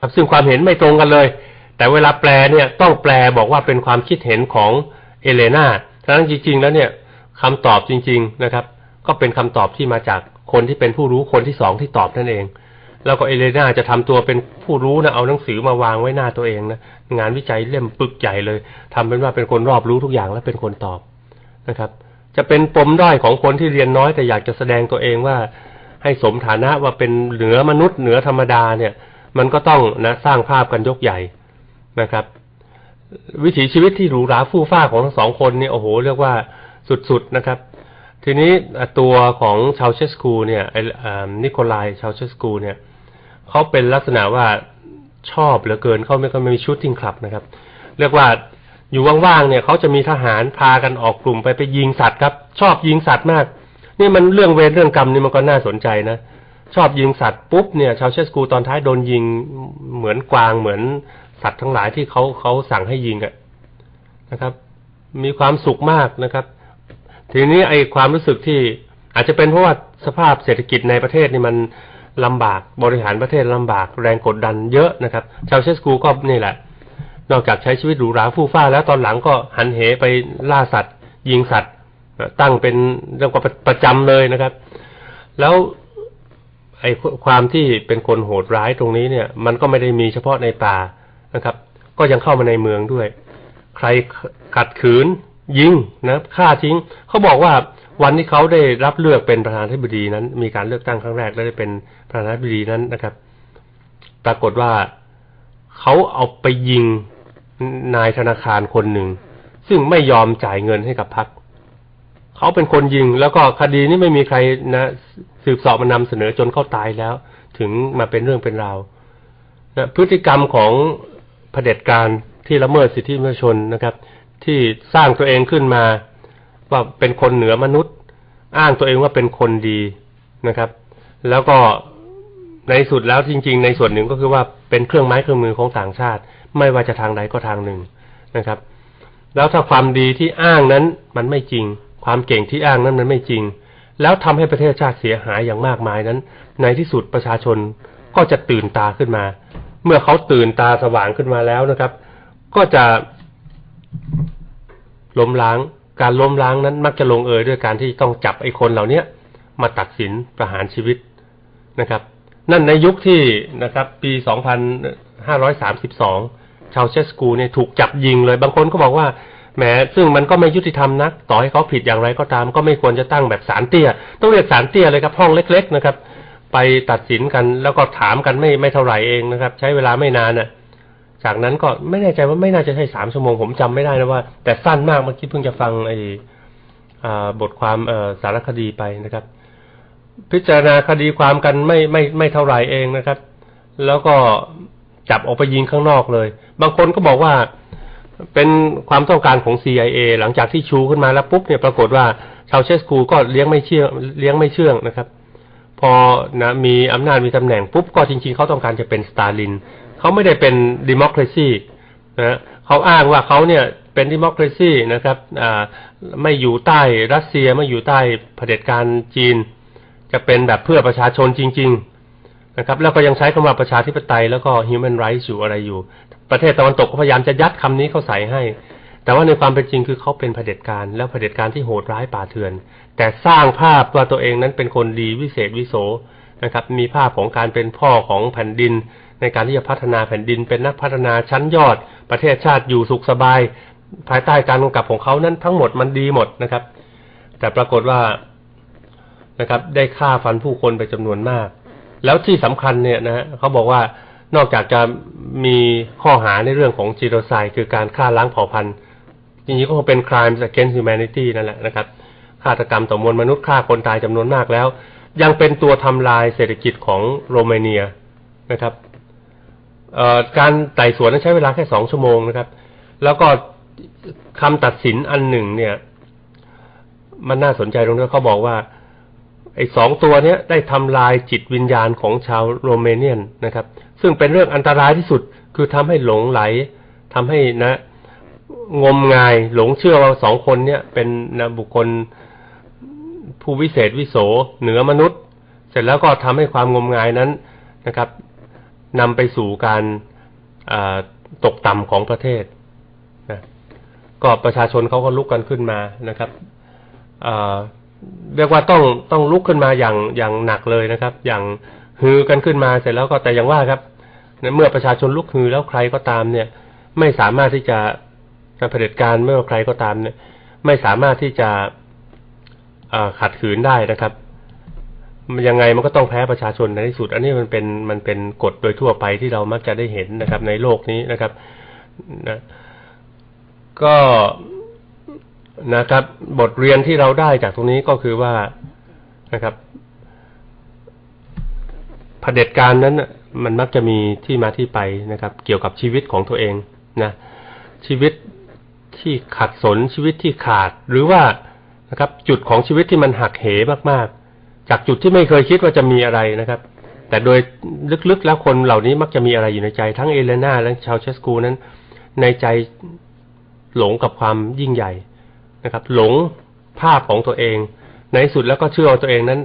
ครับซึ่งความเห็นไม่ตรงกันเลย แต่เวลาแปลเนี่ยต้องแปลบอกว่าเป็นความคิดเห็นของเอเลนาทั้งจริง ๆ แล้วเนี่ยคำตอบจริง ๆนะครับ ก็เป็นคำตอบที่มาจากคนที่เป็นผู้รู้คนที่สองที่ตอบนั่นเอง แล้วก็เอเลนาจะทำตัวเป็นผู้รู้นะเอาหนังสือมาวางไว้หน้าตัวเองนะงานวิจัยเล่มปึกใหญ่เลยทำเป็นว่าเป็นคนรอบรู้ทุกอย่างและเป็นคนตอบนะครับ จะเป็นปมด้อยของคนที่เรียนน้อยแต่อยากจะแสดงตัวเองว่าให้สมฐานะว่าเป็นเหนือมนุษย์เหนือธรรมดาเนี่ย มันก็ต้องนะสร้างภาพกันยกใหญ่นะครับ วิถีชีวิตที่หรูหราฟู่ฟ้าของทั้งสองคนเนี่ยโอ้โหเรียกว่าสุดๆนะครับ ทีนี้ตัวของชาวเชสคูเนี่ยนิโคลายชาวเชสคูเนี่ยเขาเป็นลักษณะว่าชอบเหลือเกินเขาไม่ก็มีชุดทิ้งคลับนะครับ เรียกว่าอยู่ว่างๆเนี่ยเขาจะมีทหารพากันออกกลุ่มไปไปยิงสัตว์ครับ ชอบยิงสัตว์มาก นี่มันเรื่องเวรเรื่องกรรมนี่มันก็น่าสนใจนะ ชอบยิงสัตว์ปุ๊บเนี่ยชาวเชสกูตอนท้ายโดนยิงเหมือนกวางเหมือนสัตว์ทั้งหลายที่เขาเขาสั่งให้ยิงอะนะครับ มีความสุขมากนะครับ ทีนี้ไอความรู้สึกที่อาจจะเป็นเพราะว่าสภาพเศรษฐกิจในประเทศนี่มันลำบากบริหารประเทศลำบากแรงกดดันเยอะนะครับ ชาวเชสกูก็นี่แหละ นอกจากใช้ชีวิตหรูหราฟู่ฟ้า แล้วตอนหลังก็หันเหไปล่าสัตว์ ยิงสัตว์ ตั้งเป็นเรื่องประจำเลยนะครับ แล้ว ไอ้ความที่เป็นคนโหดร้ายตรงนี้เนี่ย มันก็ไม่ได้มีเฉพาะในป่านะครับ ก็ยังเข้ามาในเมืองด้วย ใครขัดขืน ยิงนะฆ่าทิ้ง เขาบอกว่าวันที่เขาได้รับเลือกเป็นประธานาธิบดีนั้น มีการเลือกตั้งครั้งแรกและได้เป็นประธานาธิบดีนั้นนะครับ ปรากฏว่าเขาเอาไปยิงนายธนาคารคนหนึ่ง ซึ่งไม่ยอมจ่ายเงินให้กับพรรค เขาเป็นคนยิง แล้วก็คดีนี้ไม่มีใครนะสืบสอบมานำเสนอจนเขาตายแล้ว ถึงมาเป็นเรื่องเป็นราวนะพฤติกรรมของเผด็จการที่ละเมิดสิทธิมนุษยชนนะครับ ที่สร้างตัวเองขึ้นมาว่าเป็นคนเหนือมนุษย์ อ้างตัวเองว่าเป็นคนดีนะครับ แล้วก็ในสุดแล้วจริง ๆ ในส่วนหนึ่งก็คือว่าเป็นเครื่องไม้เครื่องมือของต่างชาติ ไม่ว่าจะทางใดก็ทางหนึ่งนะครับ แล้วถ้าความดีที่อ้างนั้นมันไม่จริง ความเก่งที่อ้างนั้นมันไม่จริง แล้วทำให้ประเทศชาติเสียหายอย่างมากมายนั้น ในที่สุดประชาชนก็จะตื่นตาขึ้นมา เมื่อเขาตื่นตาสว่างขึ้นมาแล้วนะครับ ก็จะล้มล้างการล้มล้างนั้นมักจะลงเอยด้วยการที่ต้องจับไอ้คนเหล่านี้มาตัดสินประหารชีวิตนะครับ นั่นในยุคที่นะครับ ปี 2532 ชาวเชสกูเนี่ยถูกจับยิงเลย บางคนก็บอกว่า แม้ซึ่งมันก็ไม่ยุติธรรมนัก ต่อให้เขาผิดอย่างไรก็ตาม ก็ไม่ควรจะตั้งแบบสารเตี้ย ต้องเรียกสารเตี้ยเลยครับห้องเล็ก ๆ นะครับ ไปตัดสินกันแล้วก็ถามกันไม่ไม่เท่าไหร่เองนะครับ ใช้เวลาไม่นานน่ะ จากนั้นก็ไม่แน่ใจว่าไม่น่าจะใช่สามชั่วโมงผมจำไม่ได้นะว่า แต่สั้นมากเมื่อกี้เพิ่งจะฟังไอ้บทความสารคดีไปนะครับ พิจารณาคดีความกันไม่ไม่ไม่เท่าไหร่เองนะครับ แล้วก็จับออกไปยิงข้างนอกเลย บางคนก็บอกว่า เป็นความต้องการของ CIA หลังจากที่ชูขึ้นมาแล้วปุ๊บเนี่ยปรากฏว่าชาวเชสคูก็เลี้ยงไม่เชื่องเลี้ยงไม่เชื่องนะครับ พอนะมีอำนาจมีตำแหน่งปุ๊บก็จริง ๆเขาต้องการจะเป็นสตาลินเขาไม่ได้เป็นดิโมคราซีนะเขาอ้างว่าเขาเนี่ยเป็นดิโมคราซีนะครับอ่าไม่อยู่ใต้รัสเซียไม่อยู่ใต้เผด็จการจีน จะเป็นแบบเพื่อประชาชนจริง ๆ นะครับ แล้วก็ยังใช้คำว่าประชาธิปไตยแล้วก็ human rights อยู่อะไรอยู่ ประเทศตะวันตกก็พยายามจะยัดคำนี้เข้าใส่ให้ แต่ว่าในความเป็นจริงคือเขาเป็นเผด็จการ แล้วเผด็จการที่โหดร้ายป่าเถื่อน แต่สร้างภาพว่าตัวเองนั้นเป็นคนดีวิเศษวิโสนะครับ มีภาพของการเป็นพ่อของแผ่นดิน ในการที่จะพัฒนาแผ่นดิน เป็นนักพัฒนาชั้นยอด ประเทศชาติอยู่สุขสบาย ภายใต้การกำกับของเขานั้นทั้งหมดมันดีหมดนะครับ แต่ปรากฏว่านะครับ ได้ฆ่าฟันผู้คนไปจำนวนมาก แล้วที่สำคัญเนี่ยนะฮะเขาบอกว่านอกจากจะ มีข้อหาในเรื่องของจีโรไซคือการฆ่าล้างเผ่าพันธุ์จริงๆก็เป็น crimes against humanity นั่นแหละนะครับฆาตกรรมต่อมวลมนุษย์ฆ่าคนตายจำนวนมากแล้ว ยังเป็นตัวทำลายเศรษฐกิจของโรมาเนียนะครับการไต่สวนนั้นใช้เวลาแค่สองชั่วโมงนะครับ แล้วก็คำตัดสินอันหนึ่งเนี่ย มันน่าสนใจตรงที่เขาบอกว่า ไอ้สองตัวเนี้ยได้ทำลายจิตวิญญาณของชาวโรเมเนียนนะครับ ซึ่งเป็นเรื่องอันตรายที่สุดคือทำให้หลงไหลทำให้นะ งมงายหลงเชื่อว่าสองคนเนี่ยเป็นนะบุคคลผู้วิเศษวิโสเหนือมนุษย์ เสร็จแล้วก็ทำให้ความงมงายนั้นนะครับนำไปสู่การตกต่ำของประเทศนะก็ประชาชนเขาก็ลุกกันขึ้นมานะครับ เรียกว่าต้องต้องลุกขึ้นมาอย่างอย่างหนักเลยนะครับ อย่างฮือกันขึ้นมาเสร็จแล้วก็แต่อย่างว่าครับเมื่อประชาชนลุกฮือแล้วใครก็ตามเนี่ย ไม่สามารถที่จะะเผด็จการเมื่อใครก็ตามเนี่ย ไม่สามารถที่จะขัดขืนได้นะครับยังไงมันก็ต้องแพ้ประชาชนในที่สุด อันนี้มันเป็นมันเป็นกฎโดยทั่วไปที่เรามักจะได้เห็นนะครับ ในโลกนี้นะครับนะก็ นะครับ บทเรียนที่เราได้จากตรงนี้ก็คือว่านะครับเผด็จการนั้นมันมักจะมีที่มาที่ไปนะครับ เกี่ยวกับชีวิตของตัวเองนะชีวิตที่ขัดสนชีวิตที่ขาด หรือว่านะครับ จุดของชีวิตที่มันหักเหมากๆ จากจุดที่ไม่เคยคิดว่าจะมีอะไรนะครับ แต่โดยลึกๆแล้วคนเหล่านี้มักจะมีอะไรอยู่ในใจทั้งเอเลนาและชาวเชสกูนั้น ในใจหลงกับความยิ่งใหญ่ นะครับ หลงภาพของตัวเอง ในสุดแล้วก็เชื่อว่าตัวเองนั้น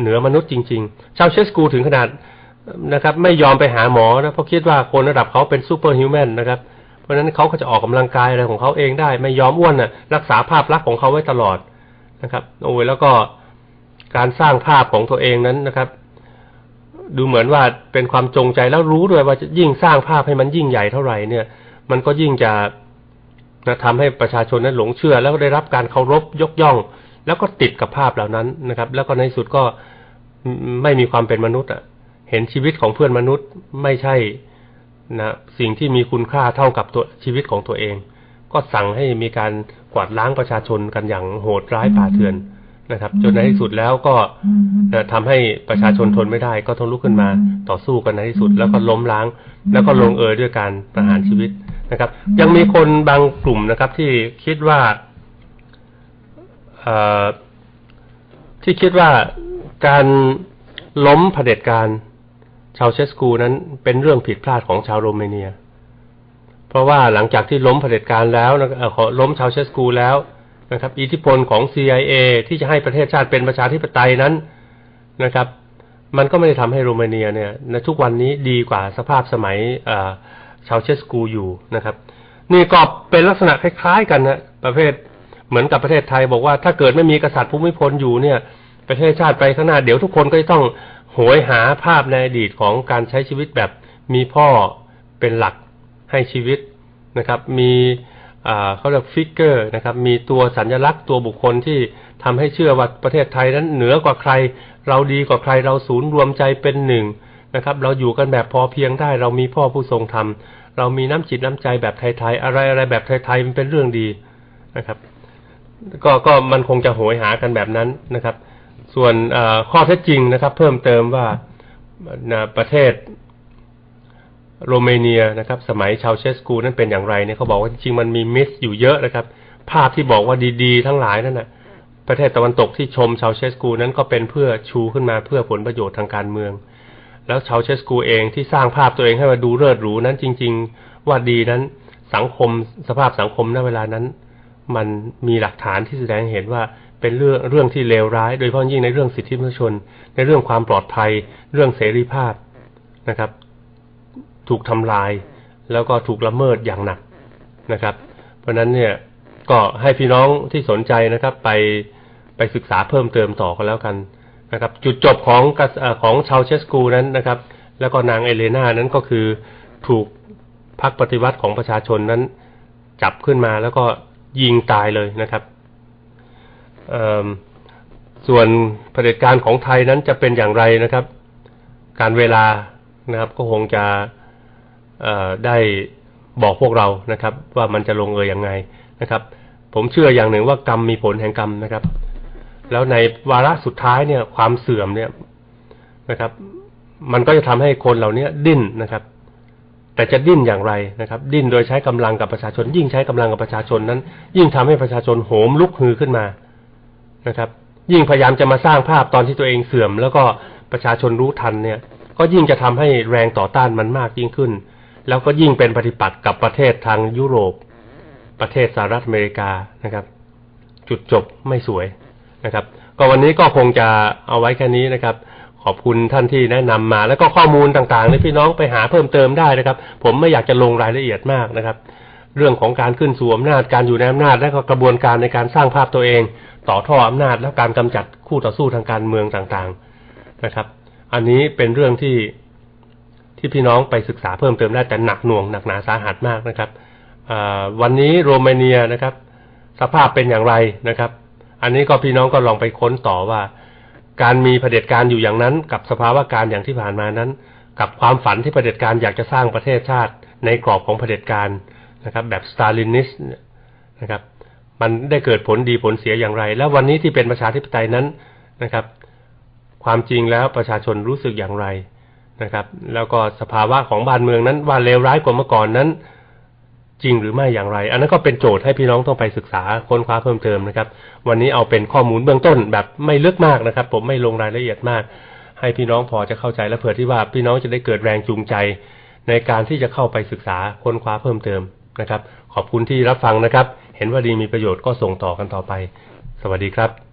เหนือมนุษย์จริง ๆ ชาวเชสกูถึงขนาดนะครับ ไม่ยอมไปหาหมอนะเพราะคิดว่าคนระดับเขาเป็นซูเปอร์ฮิวแมนนะครับ เพราะฉะนั้นเขาก็จะออกกำลังกายอะไรของเขาเองได้ ไม่ยอมอ้วนนะ่ะ รักษาภาพลักษณ์ของเขาไว้ตลอดนะครับโอ้ยแล้วก็การสร้างภาพของตัวเองนั้นนะครับ ดูเหมือนว่าเป็นความจงใจแล้วรู้ด้วยว่าจะยิ่งสร้างภาพให้มันยิ่งใหญ่เท่าไหร่เนี่ย มันก็ยิ่งจะ นะทำให้ประชาชนนั้นหลงเชื่อ แล้วได้รับการเคารพยกย่อง แล้วก็ติดกับภาพเหล่านั้นนะครับ แล้วก็ในสุดก็ไม่มีความเป็นมนุษย์อะ เห็นชีวิตของเพื่อนมนุษย์ไม่ใช่นะสิ่งที่มีคุณค่าเท่ากับตัวชีวิตของตัวเอง ก็สั่งให้มีการกวาดล้างประชาชนกันอย่างโหดร้ายป่าเถื่อนนะครับ จนในที่สุดแล้วก็ทำให้ประชาชนทนไม่ได้ ก็ต้องลุกขึ้นมาต่อสู้กันในที่สุด แล้วก็ล้มล้าง แล้วก็ลงเอยด้วยการประหารชีวิต นะครับ ยังมีคนบางกลุ่มนะครับ ที่คิดว่าที่คิดว่าการล้มเผด็จการชาวเชสกูนั้นเป็นเรื่องผิดพลาดของชาวโรมาเนีย เพราะว่าหลังจากที่ล้มเผด็จการแล้วนะขอล้มชาวเชสกูแล้วนะครับ อิทธิพลของ CIA ที่จะให้ประเทศชาติเป็นประชาธิปไตยนั้นนะครับ มันก็ไม่ได้ทำให้โรมาเนียเนี่ยในทุกวันนี้ดีกว่าสภาพสมัย ชาวเชสกูอยู่นะครับ นี่ก็เป็นลักษณะคล้ายๆกันนะประเภทเหมือนกับประเทศไทยบอกว่าถ้าเกิดไม่มีกษัตริย์ภูมิพลอยู่เนี่ย ประเทศชาติไปข้างหน้าเดี๋ยวทุกคนก็จะต้องโหยหาภาพในอดีตของการใช้ชีวิตแบบมีพ่อเป็นหลักให้ชีวิตนะครับ มีเขาเรียกฟิกเกอร์นะครับ มีตัวสัญลักษณ์ตัวบุคคลที่ทำให้เชื่อว่าประเทศไทยนั้นเหนือกว่าใคร เราดีกว่าใครเราศูนย์รวมใจเป็นหนึ่ง นะครับ เราอยู่กันแบบพอเพียงได้ เรามีพ่อผู้ทรงธรรม เรามีน้ำจิตน้ำใจแบบไทยๆ อะไรอะไรแบบไทยๆมันเป็นเรื่องดีนะครับ ก็ก็มันคงจะโหยหากันแบบนั้นนะครับ ส่วนข้อเท็จจริงนะครับ เพิ่มเติมว่าประเทศโรเมเนียนะครับ สมัยชาวเชสกูนั้นเป็นอย่างไรเนี่ยเขาบอกว่าจริงๆมันมีมิสอยู่เยอะนะครับ ภาพที่บอกว่าดีๆ ทั้งหลายนั่นนะประเทศตะวันตกที่ชมชาวเชสกูนั้นก็เป็นเพื่อชูขึ้นมาเพื่อผลประโยชน์ทางการเมือง แล้วชาวเชสกูเองที่สร้างภาพตัวเองให้มาดูเลิศหรูนั้นจริง ๆ ว่าดีนั้นสังคมสภาพสังคมณเวลานั้น มันมีหลักฐานที่แสดงเห็นว่าเป็นเรื่องเรื่องที่เลวร้าย โดยเฉพาะยิ่งในเรื่องสิทธิมนุษยชน ในเรื่องความปลอดภัย เรื่องเสรีภาพนะครับ ถูกทำลาย แล้วก็ถูกละเมิดอย่างหนักนะครับ เพราะนั้นเนี่ยก็ให้พี่น้องที่สนใจนะครับ ไปไปศึกษาเพิ่มเติมต่อกันแล้วกัน นะครับ จุดจบของของชาวเชสกูนั้นนะครับ แล้วก็นางเอเลนานั้นก็คือถูกพรรคปฏิวัติของประชาชนนั้นจับขึ้นมาแล้วก็ยิงตายเลยนะครับส่วนเผด็จการของไทยนั้นจะเป็นอย่างไรนะครับ การเวลานะครับ ก็คงจะได้บอกพวกเรานะครับ ว่ามันจะลงเอยอยังไงนะครับ ผมเชื่ออย่างหนึ่งว่ากรรมมีผลแห่งกรรมนะครับ แล้วในวาระสุดท้ายเนี่ย ความเสื่อมเนี่ยนะครับ มันก็จะทำให้คนเหล่านี้ดิ้นนะครับ แต่จะดิ้นอย่างไรนะครับ ดิ้นโดยใช้กำลังกับประชาชน ยิ่งใช้กำลังกับประชาชนนั้น ยิ่งทำให้ประชาชนโหมลุกฮือขึ้นมานะครับ ยิ่งพยายามจะมาสร้างภาพตอนที่ตัวเองเสื่อม แล้วก็ประชาชนรู้ทันเนี่ย ก็ยิ่งจะทำให้แรงต่อต้านมันมากยิ่งขึ้น แล้วก็ยิ่งเป็นปฏิปัติกับประเทศทางยุโรป ประเทศสหรัฐอเมริกานะครับ จุดจบไม่สวย นะครับ ก็วันนี้ก็คงจะเอาไว้แค่นี้นะครับ ขอบคุณท่านที่แนะนำมา แล้วก็ข้อมูลต่างๆเนี่ยพี่น้องไปหาเพิ่มเติมได้นะครับ ผมไม่อยากจะลงรายละเอียดมากนะครับ เรื่องของการขึ้นสู่อำนาจการอยู่ในอำนาจและก็กระบวนการในการสร้างภาพตัวเอง ต่อท่ออำนาจและการกำจัดคู่ต่อสู้ทางการเมืองต่างๆนะครับ อันนี้เป็นเรื่องที่ที่พี่น้องไปศึกษาเพิ่มเติมได้แต่หนักหน่วงหนักหนาสาหัสมากนะครับวันนี้โรมาเนียนะครับ สภาพเป็นอย่างไรนะครับ อันนี้ก็พี่น้องก็ลองไปค้นต่อว่า การมีเผด็จการอยู่อย่างนั้น กับสภาวะการอย่างที่ผ่านมานั้น กับความฝันที่เผด็จการอยากจะสร้างประเทศชาติ ในกรอบของเผด็จการนะครับ แบบสตาลินิสต์นะครับ มันได้เกิดผลดีผลเสียอย่างไร แล้ววันนี้ที่เป็นประชาธิปไตยนั้นนะครับ ความจริงแล้วประชาชนรู้สึกอย่างไรนะครับ แล้วก็สภาวะของบ้านเมืองนั้นว่าเลวร้ายกว่าเมื่อก่อนนั้น จริงหรือไม่อย่างไร อันนั้นก็เป็นโจทย์ให้พี่น้องต้องไปศึกษาค้นคว้าเพิ่มเติมนะครับ วันนี้เอาเป็นข้อมูลเบื้องต้นแบบไม่ลึกมากนะครับ ผมไม่ลงรายละเอียดมาก ให้พี่น้องพอจะเข้าใจและเผื่อที่ว่าพี่น้องจะได้เกิดแรงจูงใจ ในการที่จะเข้าไปศึกษาค้นคว้าเพิ่มเติมนะครับ ขอบคุณที่รับฟังนะครับ เห็นว่าดีมีประโยชน์ก็ส่งต่อกันต่อไป สวัสดีครับ